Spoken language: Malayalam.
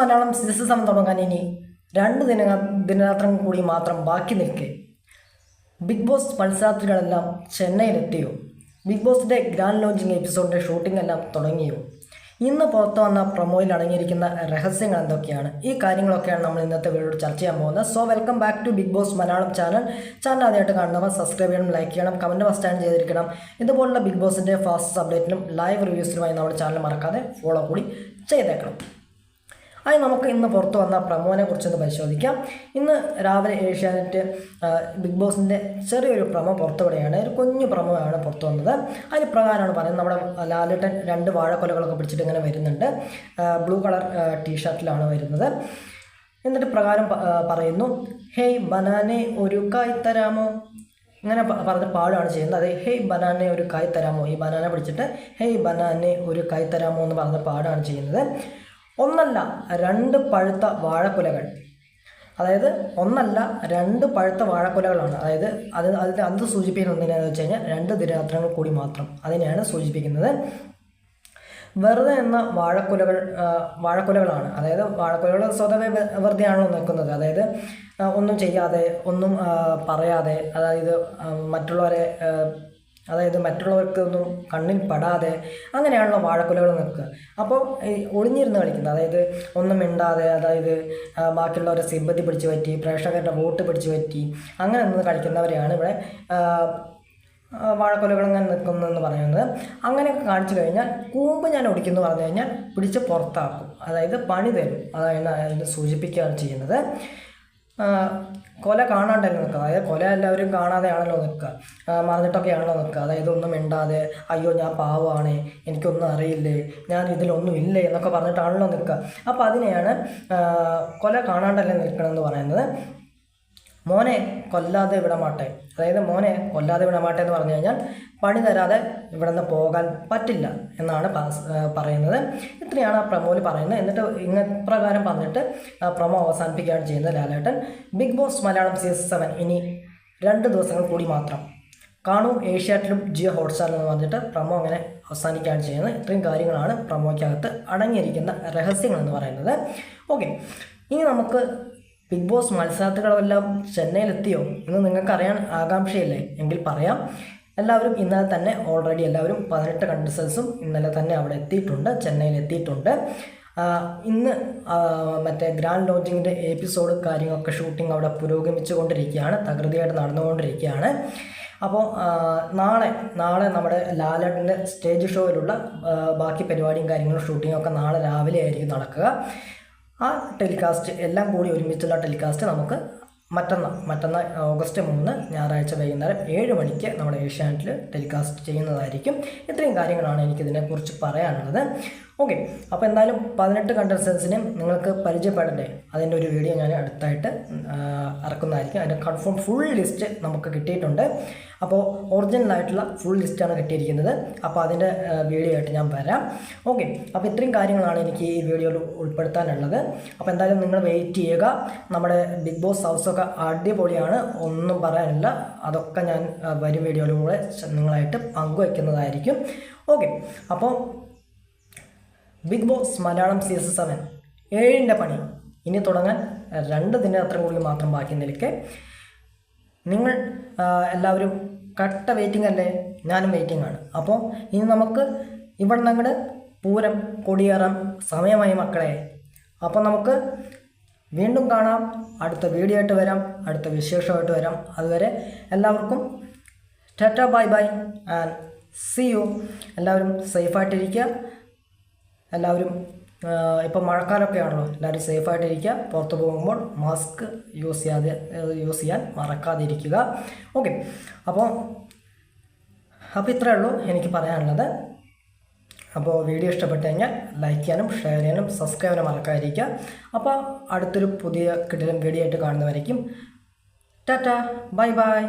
മലയാളം സീസൺ തുടങ്ങാൻ ഇനി രണ്ട് ദിന ദിനരാത്രം കൂടി മാത്രം ബാക്കി നിൽക്കെ. ബിഗ് ബോസ് മത്സരാർത്ഥികളെല്ലാം ചെന്നൈയിലെത്തിയോ? ബിഗ് ബോസിന്റെ ഗ്രാൻഡ് ലോഞ്ചിങ് എപ്പിസോഡിന്റെ ഷൂട്ടിംഗ് എല്ലാം തുടങ്ങിയോ? ഇന്ന് പുറത്തു വന്ന പ്രൊമോയിൽ അടങ്ങിയിരിക്കുന്ന രഹസ്യങ്ങൾ എന്തൊക്കെയാണ്? ഈ കാര്യങ്ങളൊക്കെയാണ് നമ്മൾ ഇന്നത്തെ വീഡിയോ ചർച്ച ചെയ്യാൻ പോകുന്നത്. So welcome back to Big Boss Malayalam channel channel ആദ്യമായിട്ട് കാണുന്നവർ സബ്സ്ക്രൈബ് ചെയ്യണം ലൈക്ക് ചെയ്യണം കമന്റ് ആൻഡ് ചെയ്തിരിക്കണം. ഇതുപോലുള്ള ബിഗ് ബോസിന്റെ ഫാസ്റ്റ് അപ്ഡേറ്റിനും ലൈവ് റിവ്യൂസിനുമായി നമ്മുടെ ചാനൽ മറക്കാതെ ഫോളോ കൂടി ചെയ്തേക്കണം. അത് നമുക്ക് ഇന്ന് പുറത്ത് വന്ന പ്രമോനെ കുറിച്ചൊന്ന് പരിശോധിക്കാം. ഇന്ന് രാവിലെ ഏഷ്യാനെറ്റ് ബിഗ് ബോസിന്റെ ചെറിയൊരു പ്രമോ പുറത്തുവിടെയാണ്. ഒരു കുഞ്ഞു പ്രമോയാണ് പുറത്തു വന്നത്. അതിന് പ്രകാരമാണ് പറയുന്നത്. നമ്മുടെ ലാലിട്ടൻ രണ്ട് വാഴക്കൊലകളൊക്കെ പിടിച്ചിട്ട് ഇങ്ങനെ വരുന്നുണ്ട്. ബ്ലൂ കളർ ടീഷർട്ടിലാണ് വരുന്നത്. എന്നിട്ട് പ്രകാരം പറയുന്നു ഹേയ് ബനാനെ ഒരു കായ് തരാമോ? ഇങ്ങനെ പറഞ്ഞ് പാടുകയാണ് ചെയ്യുന്നത്. അത് ഹേയ് ബനാനെ ഒരു കായ് തരാമോ? ഈ ബനാന പിടിച്ചിട്ട് ഹേയ് ബനാനെ ഒരു കായ് തരാമോ? എന്ന് പറഞ്ഞ പാടുകയാണ് ചെയ്യുന്നത്. ഒന്നല്ല രണ്ട് പഴുത്ത വാഴക്കുലകൾ. അതായത് ഒന്നല്ല രണ്ട് പഴുത്ത വാഴക്കുലകളാണ്. അതായത് അത് അതിന് അത് സൂചിപ്പിക്കുന്ന ഒന്നിനെന്ന് വെച്ച് കഴിഞ്ഞാൽ രണ്ട് ദിനരാത്രങ്ങൾ കൂടി മാത്രം അതിനെയാണ് സൂചിപ്പിക്കുന്നത്. വെറുതെ എന്ന വാഴക്കുലകൾ വാഴക്കുലകളാണ്. അതായത് വാഴക്കുലകൾ സ്വതവേ വെറുതെയാണല്ലോ നിൽക്കുന്നത്. അതായത് ഒന്നും ചെയ്യാതെ ഒന്നും പറയാതെ അതായത് മറ്റുള്ളവരെ അതായത് മറ്റുള്ളവർക്കൊന്നും കണ്ണിൽ പെടാതെ അങ്ങനെയാണല്ലോ വാഴക്കുലകൾ നിൽക്കുക. അപ്പോൾ ഒളിഞ്ഞിരുന്ന് കളിക്കുന്നത് അതായത് ഒന്നും മിണ്ടാതെ അതായത് ബാക്കിയുള്ളവരെ സിമ്പതി പിടിച്ചു പറ്റി പ്രേക്ഷകരുടെ വോട്ട് പിടിച്ചു പറ്റി അങ്ങനെ നിന്ന് കളിക്കുന്നവരെയാണ് ഇവിടെ വാഴക്കൊലകൾ അങ്ങനെ നിൽക്കുന്നതെന്ന് പറയുന്നത്. അങ്ങനെയൊക്കെ കാണിച്ചു കഴിഞ്ഞാൽ കൂമ്പ് ഞാൻ ഒടിക്കുന്നു പറഞ്ഞു കഴിഞ്ഞാൽ പിടിച്ച് പുറത്താക്കും. അതായത് പണി തരും. അതായത് സൂചിപ്പിക്കുകയാണ് ചെയ്യുന്നത്. കൊല കാണാണ്ടല്ലോ നിൽക്കുക. അതായത് കൊല എല്ലാവരും കാണാതെയാണല്ലോ നിൽക്കുക. മറന്നിട്ടൊക്കെയാണല്ലോ നിൽക്കുക. അതായത് ഒന്നും മിണ്ടാതെ അയ്യോ ഞാൻ പാവമാണ് എനിക്കൊന്നും അറിയില്ലേ ഞാൻ ഇതിലൊന്നും ഇല്ലേ എന്നൊക്കെ പറഞ്ഞിട്ടാണല്ലോ നിൽക്കുക. അപ്പോൾ അതിനെയാണ് കൊല കാണാണ്ടല്ലേ നിൽക്കണമെന്ന് പറയുന്നത്. മോനെ കൊല്ലാതെ വിടമാട്ടെ. അതായത് മോനെ കൊല്ലാതെ വിടമാട്ടെ എന്ന് പറഞ്ഞു കഴിഞ്ഞാൽ പണി തരാതെ ഇവിടെ നിന്ന് പോകാൻ പറ്റില്ല എന്നാണ് പറയുന്നത്. ഇത്രയാണ് ആ പ്രമോയിൽ പറയുന്നത്. എന്നിട്ട് ഇങ്ങ പ്രകാരം പറഞ്ഞിട്ട് പ്രമോ അവസാനിപ്പിക്കുകയാണ് ചെയ്യുന്നത് Lalettan. Big Boss Malayalam season seven ഇനി രണ്ട് ദിവസങ്ങൾ കൂടി മാത്രം. കാണൂ ഏഷ്യാറ്റിലും ജിയോ ഹോട്ട്സ്റ്റാറിലും എന്ന് പറഞ്ഞിട്ട് പ്രമോ അങ്ങനെ അവസാനിക്കുകയാണ് ചെയ്യുന്നത്. ഇത്രയും കാര്യങ്ങളാണ് പ്രമോയ്ക്കകത്ത് അടങ്ങിയിരിക്കുന്ന രഹസ്യങ്ങൾ എന്ന് പറയുന്നത്. ഓക്കെ. ഇനി നമുക്ക് ബിഗ് ബോസ് മത്സരാർത്ഥികളെല്ലാം ചെന്നൈയിലെത്തിയോ എന്ന് നിങ്ങൾക്ക് അറിയാൻ ആകാംക്ഷയില്ലേ? എങ്കിൽ പറയാം. എല്ലാവരും ഇന്നലെ തന്നെ ഓൾറെഡി എല്ലാവരും പതിനെട്ട് കണ്ടസ്റ്റൻസും ഇന്നലെ തന്നെ അവിടെ എത്തിയിട്ടുണ്ട് ചെന്നൈയിൽ എത്തിയിട്ടുണ്ട്. ഇന്ന് മറ്റേ ഗ്രാൻഡ് ലോഞ്ചിങ്ങിന്റെ എപ്പിസോഡ് കാര്യങ്ങളൊക്കെ ഷൂട്ടിംഗ് അവിടെ പുരോഗമിച്ചു കൊണ്ടിരിക്കുകയാണ് തകൃതിയായിട്ട് നടന്നുകൊണ്ടിരിക്കുകയാണ്. അപ്പോൾ നാളെ നാളെ നമ്മുടെ ലാലേട്ടന്റെ സ്റ്റേജ് ഷോയിലുള്ള ബാക്കി പരിപാടിയും കാര്യങ്ങളും ഷൂട്ടിങ്ങും ഒക്കെ നാളെ രാവിലെ ആയിരിക്കും നടക്കുക. ആ ടെലികാസ്റ്റ് എല്ലാം കൂടി ഒരുമിച്ചുള്ള ടെലികാസ്റ്റ് നമുക്ക് മറ്റന്നാൾ മറ്റന്നാൾ ഓഗസ്റ്റ് മൂന്ന് ഞായറാഴ്ച വൈകുന്നേരം ഏഴ് മണിക്ക് നമ്മുടെ ഏഷ്യാനെറ്റിൽ ടെലികാസ്റ്റ് ചെയ്യുന്നതായിരിക്കും. ഇത്രയും കാര്യങ്ങളാണ് എനിക്കിതിനെക്കുറിച്ച് പറയാനുള്ളത്. ഓക്കെ അപ്പോൾ എന്തായാലും പതിനെട്ട് കണ്ടസ്റ്റൻസിനെയും നിങ്ങൾക്ക് പരിചയപ്പെടണ്ടേ? അതിന്റെ ഒരു വീഡിയോ ഞാൻ അടുത്തായിട്ട് ഇറക്കുന്നതായിരിക്കും. അതിന്റെ കൺഫേം ഫുൾ ലിസ്റ്റ് നമുക്ക് കിട്ടിയിട്ടുണ്ട്. അപ്പോൾ ഒറിജിനൽ ആയിട്ടുള്ള ഫുൾ ലിസ്റ്റാണ് കിട്ടിയിരിക്കുന്നത്. അപ്പോൾ അതിന്റെ വീഡിയോ ആയിട്ട് ഞാൻ വരാം. ഓക്കെ അപ്പോൾ ഇത്രയും കാര്യങ്ങളാണ് എനിക്ക് ഈ വീഡിയോയിൽ ഉൾപ്പെടുത്താനുള്ളത്. അപ്പോൾ എന്തായാലും നിങ്ങൾ വെയിറ്റ് ചെയ്യുക. നമ്മുടെ ബിഗ് ബോസ് ഹൗസൊക്കെ അടിപൊളിയാണ്. ഒന്നും പറയാനില്ല. അതൊക്കെ ഞാൻ വരും വീഡിയോയിലൂടെ നിങ്ങളായിട്ട് പങ്കുവയ്ക്കുന്നതായിരിക്കും ഓക്കെ അപ്പോൾ Big Boss Malayalam season seven ഏഴിന്റെ പണി. ഇനി തുടങ്ങാൻ രണ്ട് ദിനരാത്രം കൂടി മാത്രം ബാക്കി നിൽക്കെ. നിങ്ങൾ എല്ലാവരും കട്ട വെയിറ്റിംഗ് അല്ലേ? ഞാനും വെയിറ്റിംഗ് ആണ്. അപ്പോൾ ഇനി നമുക്ക് ഇവിടെ നിന്ന് അങ്ങോട്ട് പൂരം കൊടിയേറാം സമയമായി മക്കളെ. അപ്പോൾ നമുക്ക് വീണ്ടും കാണാം. അടുത്ത വീഡിയോ ആയിട്ട് വരാം. അടുത്ത വിശേഷമായിട്ട് വരാം. അതുവരെ എല്ലാവർക്കും tata bye bye and see you എല്ലാവരും സേഫായിട്ടിരിക്കുക എല്ലാവരും ഇപ്പം മഴക്കാലമൊക്കെ ആണല്ലോ എല്ലാവരും സേഫായിട്ടിരിക്കുക. പുറത്ത് പോകുമ്പോൾ മാസ്ക് യൂസ് ചെയ്യാതെ യൂസ് ചെയ്യാൻ മറക്കാതിരിക്കുക. ഓക്കെ അപ്പോൾ അപ്പോൾ ഇത്രയേ ഉള്ളൂ എനിക്ക് പറയാനുള്ളത്. അപ്പോൾ വീഡിയോ ഇഷ്ടപ്പെട്ട് കഴിഞ്ഞാൽ ലൈക്ക് ചെയ്യാനും ഷെയർ ചെയ്യാനും സബ്സ്ക്രൈബ് ചെയ്യാനും മറക്കാതിരിക്കുക. അപ്പോൾ അടുത്തൊരു പുതിയ കിടിലൻ വീഡിയോ ആയിട്ട് കാണുന്നവരായിരിക്കും ടാറ്റ. Bye by.